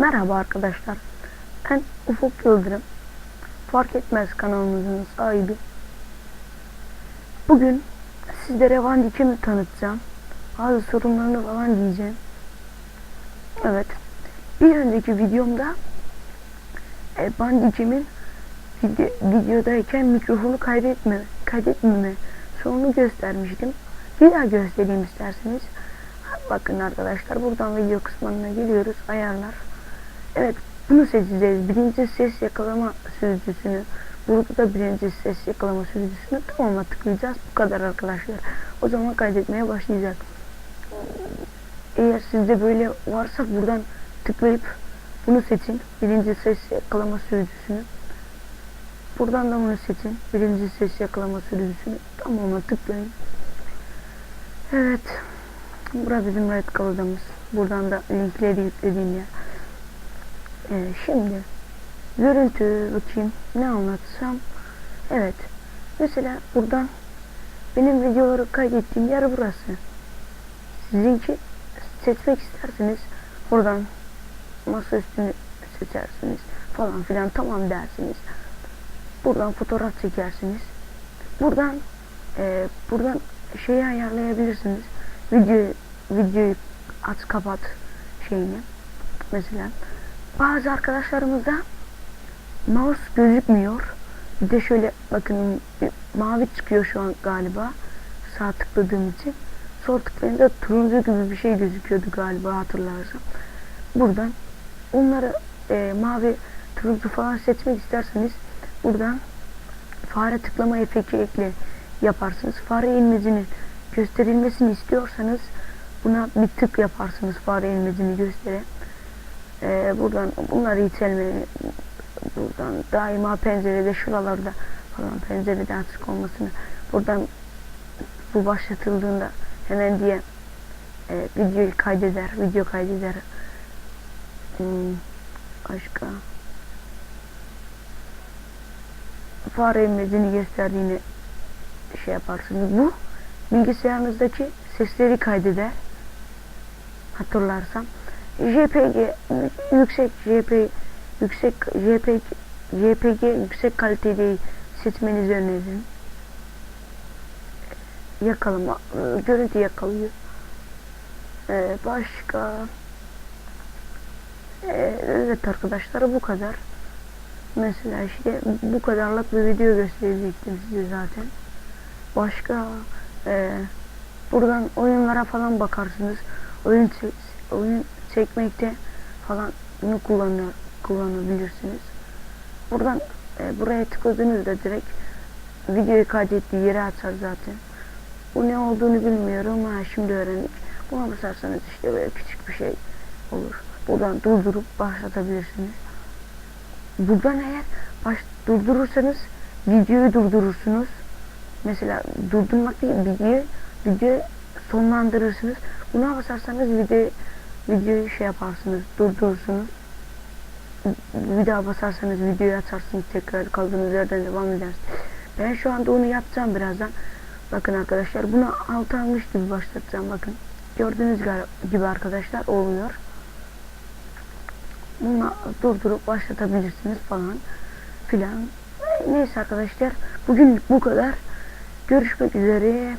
Merhaba arkadaşlar. Ben Ufuk Yıldırım. Fark etmez kanalımızın sahibi. Bugün sizlere Van Dijk'imi tanıtacağım. Bazı sorunlarını falan diyeceğim. Evet. Bir önceki videomda e, Van Dijk'imin video, videodayken mikrofonu kaydetme, kaydetmeme sorunu göstermiştim. Bir daha göstereyim isterseniz. Bakın arkadaşlar buradan video kısmına geliyoruz. Ayarlar. Evet bunu seçeceğiz. Birinci ses yakalama sürücüsünü. Burada da birinci ses yakalama sürücüsünü tamamına tıklayacağız. Bu kadar arkadaşlar. O zaman kaydetmeye başlayacak. Eğer sizde böyle varsa buradan tıklayıp bunu seçin. Birinci ses yakalama sürücüsünü. Buradan da bunu seçin. Birinci ses yakalama sürücüsünü tamamına tıklayın. Evet. Bura bizim Red Kalı'damız. Buradan da linkleri yüklediğim yer. Ee, şimdi görüntü bakayım ne anlatsam. Evet. Mesela buradan benim videoları kaydettiğim yer burası. Sizinki seçmek isterseniz buradan masa üstünü seçersiniz falan filan tamam dersiniz. Buradan fotoğraf çekersiniz. Buradan e, buradan şeyi ayarlayabilirsiniz. Video videoyu aç kapat şeyini. Mesela bazı arkadaşlarımızda mouse gözükmüyor. Bir de şöyle bakın mavi çıkıyor şu an galiba. Sağ tıkladığım için. Sol tıklayınca turuncu gibi bir şey gözüküyordu galiba hatırlarsam. Buradan onları e, mavi turuncu falan seçmek isterseniz buradan fare tıklama efekti ekle yaparsınız. Fare ilmecinin gösterilmesini istiyorsanız buna bir tık yaparsınız fare ilmecini göstere. Ee, buradan bunları itelmeyi buradan daima pencerede şuralarda falan pencerede açık olmasını buradan bu başlatıldığında hemen diye e, videoyu kaydeder video kaydeder. Hmm, başka? Fare ilmecini gösterdiğini şey yaparsınız. Bu bilgisayarınızdaki sesleri kaydeder. Hatırlarsam JPG yüksek JP yüksek JPG JPG yüksek kalitede seçmenizi öneririm. Yakalama görüntü yakalıyor. Ee, başka ee, evet arkadaşlar bu kadar. Mesela işte bu kadarlık bir video gösterecektim size zaten. Başka ee, buradan oyunlara falan bakarsınız. Oyun oyun çekmekte falan bunu kullanıyor, kullanabilirsiniz. Buradan e, buraya tıkladığınızda direkt videoyu kaydettiği yeri açar zaten. Bu ne olduğunu bilmiyorum ama şimdi öğrendik. Buna basarsanız işte böyle küçük bir şey olur. Buradan durdurup başlatabilirsiniz. Buradan eğer baş, durdurursanız videoyu durdurursunuz. Mesela durdurmak değil videoyu video sonlandırırsınız. Buna basarsanız video videoyu şey yaparsınız, durdurursunuz. Bir daha basarsanız videoyu açarsınız tekrar kaldığınız yerden devam edersiniz. Ben şu anda onu yapacağım birazdan. Bakın arkadaşlar bunu alt almış gibi başlatacağım bakın. Gördüğünüz gibi arkadaşlar oluyor. Bunu durdurup başlatabilirsiniz falan filan. Neyse arkadaşlar bugün bu kadar. Görüşmek üzere.